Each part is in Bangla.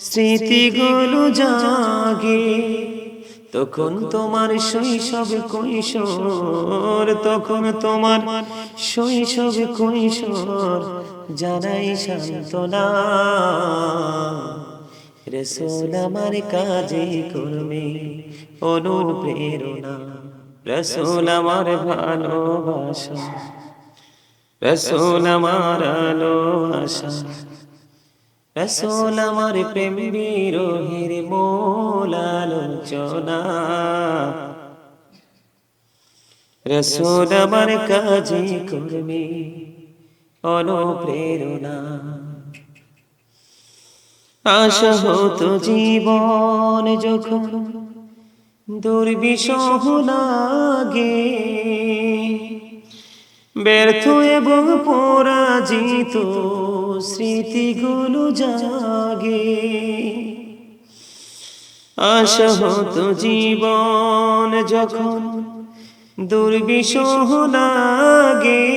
স্মৃতিগুলো জাগে। তখন তোমার শৈশব কৈশোর তখন তোমার শৈশব কৈশোর জানাই সান্ত্বনা। রসুল আমার কাজে করবে অনুপ্রেরণা। রসুল আমার ভালোবাসা। রসুল আমার আলো আশা। রসুল আমার প্রেম বিরোহীর মূল আলোচনা। রসুল আমার কাজে করবে অনুপ্রেরণা। আশা হতো জীবন যখন দুর্বিষহ লাগে। ব্যর্থ এবং পরাজিত স্মৃতিগুলো জাগে। আশা হতো জীবন যখন দুর্বিষহ লাগে।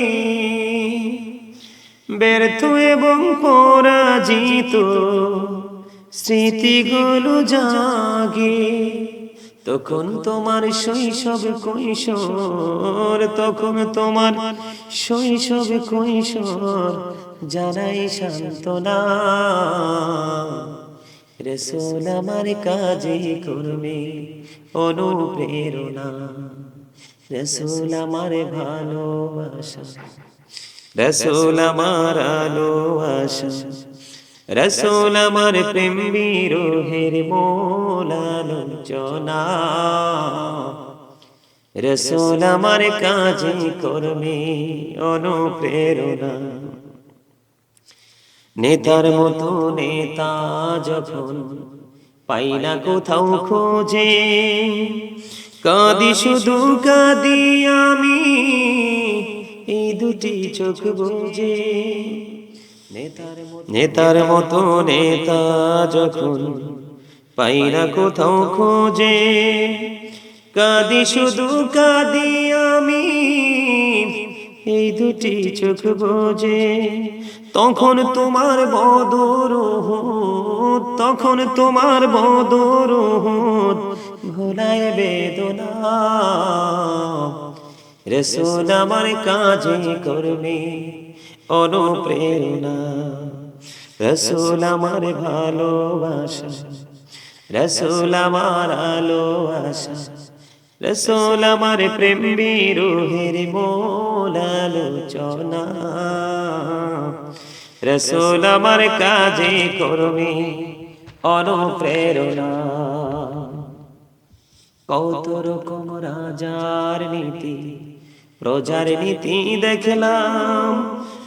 ব্যর্থ এবং পরাজিত স্মৃতিগুলো জাগে। তখন তোমার শৈশব কৈশোর তখন তোমার শৈশব কৈশোর জানাই সান্ত্বনা। রসুল আমার কাজে করবে অনুপ্রেরণা। রসুল আমার ভালোবাসা। রসুল আমার আলো আশা রসুল আমার প্রেম বিরোহের মোলালোচনা। রসুল আমার কাজে করবে অনুপ্রেরণা। নেতার মতো নেতা যখন পাই না কোথাও খোঁজে কাঁদি শুধু কাঁদি আমি এই দুটি চোখ বুঝে। নেতার মতো নেতা যখন পাই না কোথাও খোঁজে কাঁদি শুধু কাঁদি আমি এই দুটি চোখ বোঝে। তখন তোমার বদর তখন তোমার বদর ভোলায় বেদনা। রসুল আমার কাজে করবে অনুপ্রেরণা। রসুল আমার ভালোবাসা, রসুল আমার আলো আশা রসুল আমার প্রেম বিরোহের মোল আলোচনা। রসুল আমার কাজে করবে অনুপ্রেরণা। কত রকম রাজার নীতি, প্রজার নীতি দেখলাম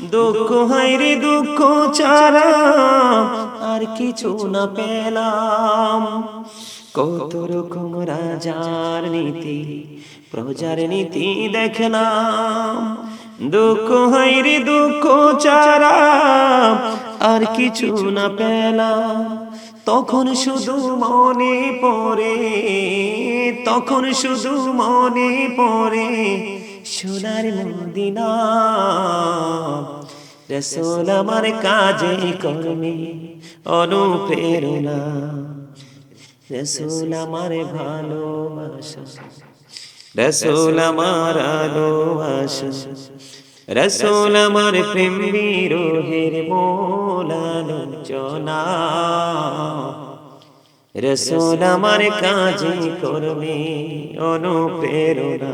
দুঃখ হাইরে দুঃখ চারা আর কিছু না পেলাম। কত রকম রাজার নীতি, প্রজার নীতি দেখলাম। দুঃখ হাইরে দুঃখ চারা আর কিছু না পেলাম। তখন শুধু মনে পড়ে, তখন শুধু মনে পড়ে সোনার মদিনা, রসোল আমার কাজে কর্মে অনুপ্রেরণা, রসুল আমার ভালোবাসা, রসুল আমার আলো আশা রসুল আমার প্রেম বিরোহের মোলালোচনা, রসুল আমার কাজে করবে অনুপ্রেরণা।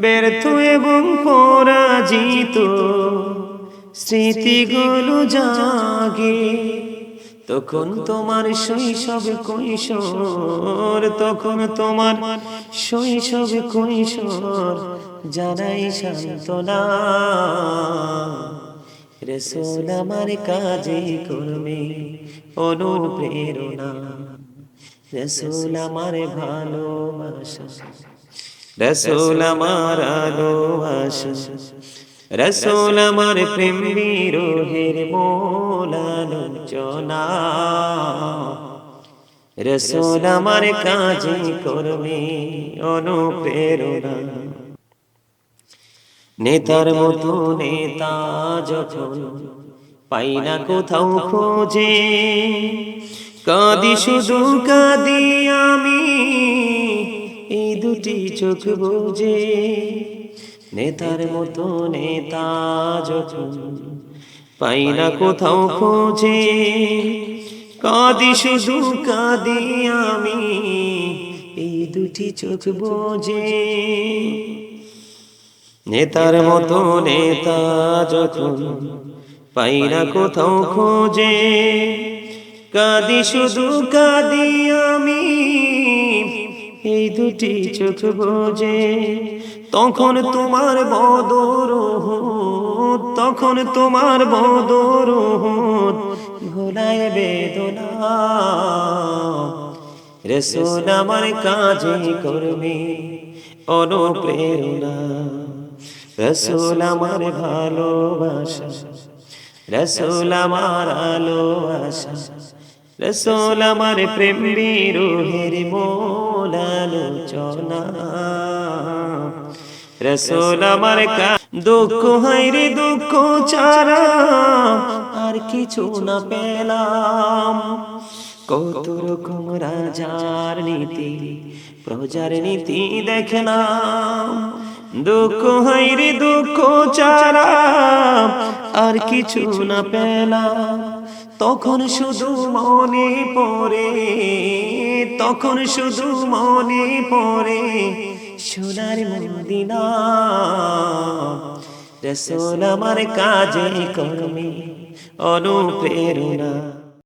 ব্যর্থ এবং পরাজিত, স্মৃতিগুলো জাগে। তখন তোমার শৈশব কৈশোর, তখন তোমার শৈশব কৈশোর, জানাই সান্ত্বনা। রসোল আমার কাজে করবে অনুপ্রেরণা। রসুল আমার ভালোবাসা। রসুল আমার আলোবাসা রসুল আমার প্রেম বিরোহের মোলালোচনা। রসুল আমার কাজে করবে অনুপ্রেরণা। নেতার মতো নেতা যখন পাই না কোথাও খোঁজে। কাঁদি শুধু কাঁদি আমি। দুটি চোখ বুঝে, নেতার মতো নেতা যখন পাই না কোথাও খোঁজে, কাঁদি শুধু কাঁদি আমি, এই দুটি চোখ বোঝে। নেতার মতো নেতা যখন পাই না কোথাও খোঁজে, কাঁদি শুধু কাঁদি আমি এই দুটি চোখ বোঝে। তখন তোমার বদর তখন তোমার বদর ভোলায় বেদনা। রসুল আমার কাজে করবে অনুপ্রেরণা। রসুল আমার ভালোবাসা, রসুল আমার আলো আশা। রসুল আমার প্রেম বিরোহের মোলালোচনা। রসুল আমার কা দুঃখ হয় রে দুঃখ চারা আর কিছু না পেলাম। কত রকম রাজার নীতি, প্রজার নীতি দেখলাম। দুঃখ হয় রে দুঃখ চারা আর কিছু না পেলাম। তখন শুধু মনে পড়ে, তখন শুধু মনে পড়ে সোনার মদিনা। রসোল আমার কাজে কর্মে অনুপ্রেরণা।